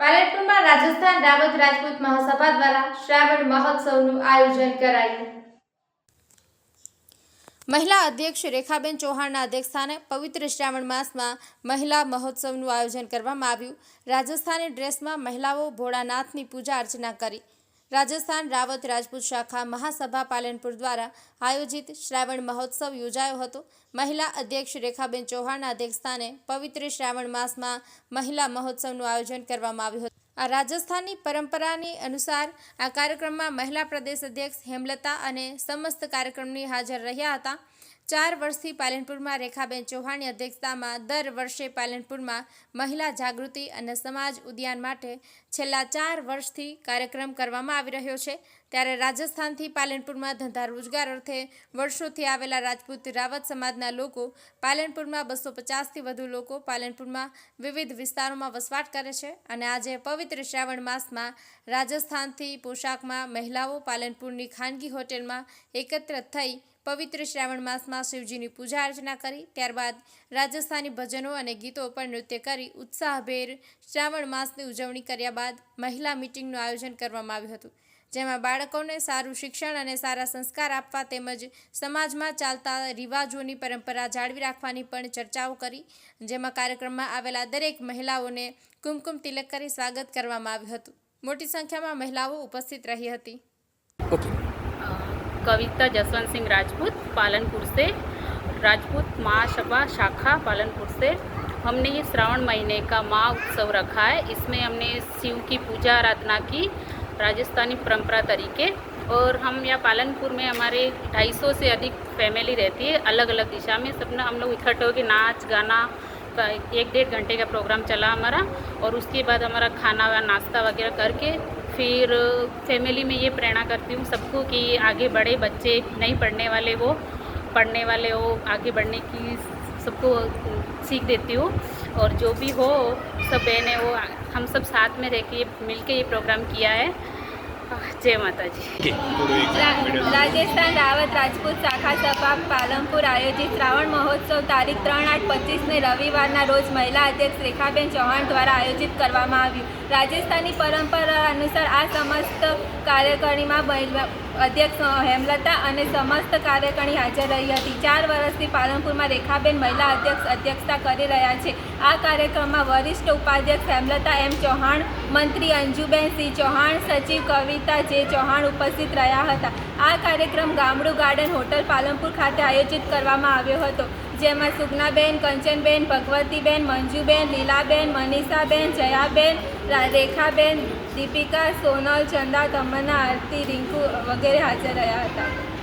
પાલનપુરમાં રાજસ્થાન રાવત રાજપૂત મહાસભા દ્વારા શ્રાવણ મહોત્સવનું આયોજન કરાયું. મહિલા અધ્યક્ષ રેખાબેન ચૌહાણના અધ્યક્ષસ્થાને પવિત્ર શ્રાવણ માસમાં મહિલા મહોત્સવનું આયોજન કરવામાં આવ્યું. રાજસ્થાની ડ્રેસમાં મહિલાઓ ભોળાનાથની પૂજા અર્ચના કરી. રાજસ્થાન રાવત રાજપૂત શાખા મહાસભા પાલનપુર દ્વારા આયોજિત શ્રાવણ મહોત્સવ યોજાયો હતો. મહિલા અધ્યક્ષ રેખાબેન ચૌહાણના અધ્યક્ષસ્થાને પવિત્ર શ્રાવણ માસમાં મહિલા મહોત્સવનું આયોજન કરવામાં આવ્યું હતું. આ રાજસ્થાનની પરંપરાની અનુસાર આ કાર્યક્રમમાં મહિલા પ્રદેશ અધ્યક્ષ હેમલતા અને સમસ્ત કાર્યક્રમની હાજર રહ્યા હતા. ચાર વર્ષથી પાલનપુરમાં રેખાબેન ચૌહાણની અધ્યક્ષતામાં દર વર્ષે પાલનપુરમાં મહિલા જાગૃતિ અને સમાજ ઉદ્યાન માટે છેલ્લા ચાર વર્ષથી કાર્યક્રમ કરવામાં આવી રહ્યો છે. ત્યારે રાજસ્થાનથી પાલનપુરમાં ધંધા રોજગાર અર્થે વર્ષોથી આવેલા રાજપૂત રાવત સમાજના લોકો પાલનપુરમાં બસો પચાસથી વધુ લોકો પાલનપુરમાં વિવિધ વિસ્તારોમાં વસવાટ કરે છે અને આજે પવિત્ર શ્રાવણ માસમાં રાજસ્થાનથી પોશાકમાં મહિલાઓ પાલનપુરની ખાનગી હોટેલમાં એકત્ર થઈ પવિત્ર શ્રાવણ માસમાં શિવજીની પૂજા અર્ચના કરી, ત્યારબાદ રાજસ્થાની ભજનો અને ગીતો પર નૃત્ય કરી, ઉત્સાહભેર શ્રાવણ માસની ઉજવણી કર્યા બાદ મહિલા મિટિંગનું આયોજન કરવામાં આવ્યું હતું, જેમાં બાળકોને સારું શિક્ષણ અને સારા સંસ્કાર આપવા તેમજ સમાજમાં ચાલતા રિવાજોની પરંપરા જાળવી રાખવાની પણ ચર્ચાઓ કરી, જેમાં કાર્યક્રમમાં આવેલા દરેક મહિલાઓને કુમકુમ તિલક કરી સ્વાગત કરવામાં આવ્યું હતું. મોટી સંખ્યામાં મહિલાઓ ઉપસ્થિત રહી હતી. ओके कविता जसवंत सिंह राजपूत, पालनपुर से राजपूत महासभा शाखा, पालनपुर से। हमने ये श्रावण महीने का माँ उत्सव रखा है। इसमें हमने शिव की पूजा आराधना की, राजस्थानी परंपरा तरीके। और हम यहाँ पालनपुर में हमारे 250 से अधिक फैमिली रहती है अलग अलग दिशा में। सब ना हम लोग इकट्ठे होकर नाच, गाना का एक डेढ़ घंटे का प्रोग्राम चला हमारा। और उसके बाद हमारा खाना वा नाश्ता वगैरह करके फिर फैमिली में ये प्रेरणा करती हूँ सबको कि आगे बढ़े, बच्चे नहीं पढ़ने वाले वो, पढ़ने वाले हो आगे बढ़ने की सबको सीख देती हूँ। और जो भी हो, सब बहनें वो, हम सब साथ में रह के मिल के ये प्रोग्राम किया है। રાજસ્થાન રાવત રાજપૂત શાખા સભા પાલનપુર આયોજિત શ્રાવણ મહોત્સવ તારીખ ત્રણ આઠ પચીસને રવિવારના રોજ મહિલા અધ્યક્ષ રેખાબેન ચૌહાણ દ્વારા આયોજિત કરવામાં આવ્યું. રાજસ્થાનની પરંપરા અનુસાર આ સમસ્ત કાર્યકરણીમાં અધ્યક્ષ હેમલતા અને સમસ્ત કાર્યકરણી હાજર રહી હતી. ચાર વર્ષથી પાલનપુરમાં રેખાબેન મહિલા અધ્યક્ષ અધ્યક્ષતા કરી રહ્યા છે. આ કાર્યક્રમમાં વરિષ્ઠ ઉપાધ્યક્ષ હેમલતા એમ ચૌહાણ, મંત્રી અંજુબેન સિંહ ચૌહાણ, સચિવ કવિતા જે ચૌહાણ ઉપસ્થિત રહ્યા હતા. આ કાર્યક્રમ ગામડું ગાર્ડન હોટલ પાલનપુર ખાતે આયોજિત કરવામાં આવ્યો હતો. જેમાં સુગનાબેન, કંચનબેન, ભગવતીબેન, મંજુબેન, લીલાબેન, મનીષાબેન, જયાબેન રેખાબેન, દીપિકા, સોનલ, ચંદા, તમન્ના, આરતી, રિંકુ વગેરે હાજર રહ્યા હતા.